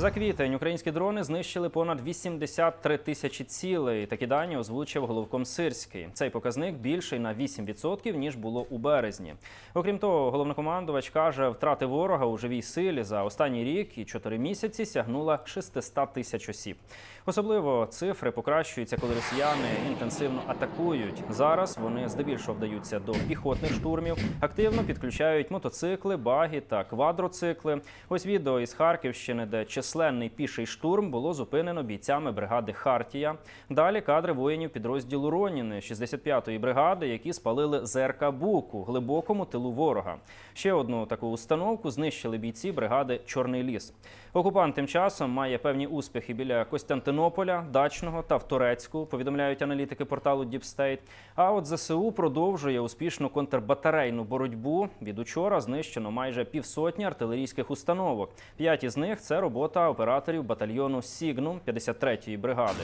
За квітень українські дрони знищили понад 83 тисячі цілей. Такі дані озвучив головком Сирський. Цей показник більший на 8% ніж було у березні. Окрім того, головнокомандувач каже, втрати ворога у живій силі за останній рік і 4 місяці сягнула 600 тисяч осіб. Особливо цифри покращуються, коли росіяни інтенсивно атакують. Зараз вони здебільшого вдаються до піхотних штурмів, активно підключають мотоцикли, баги та квадроцикли. Ось відео із Харківщини, де численний піший штурм було зупинено бійцями бригади Хартія. Далі кадри воїнів підрозділу Роніни 65-ї бригади, які спалили ЗРК Бук у глибокому тилу ворога. Ще одну таку установку знищили бійці бригади Чорний ліс. Окупант тим часом має певні успіхи біля Костянтинополя, Дачного та в Турецьку. Повідомляють аналітики порталу State. А от ЗСУ продовжує успішну контрбатарейну боротьбу. Від учора знищено майже півсотні артилерійських установок. П'ять із них це робота операторів батальйону Сігнум 53-ї бригади.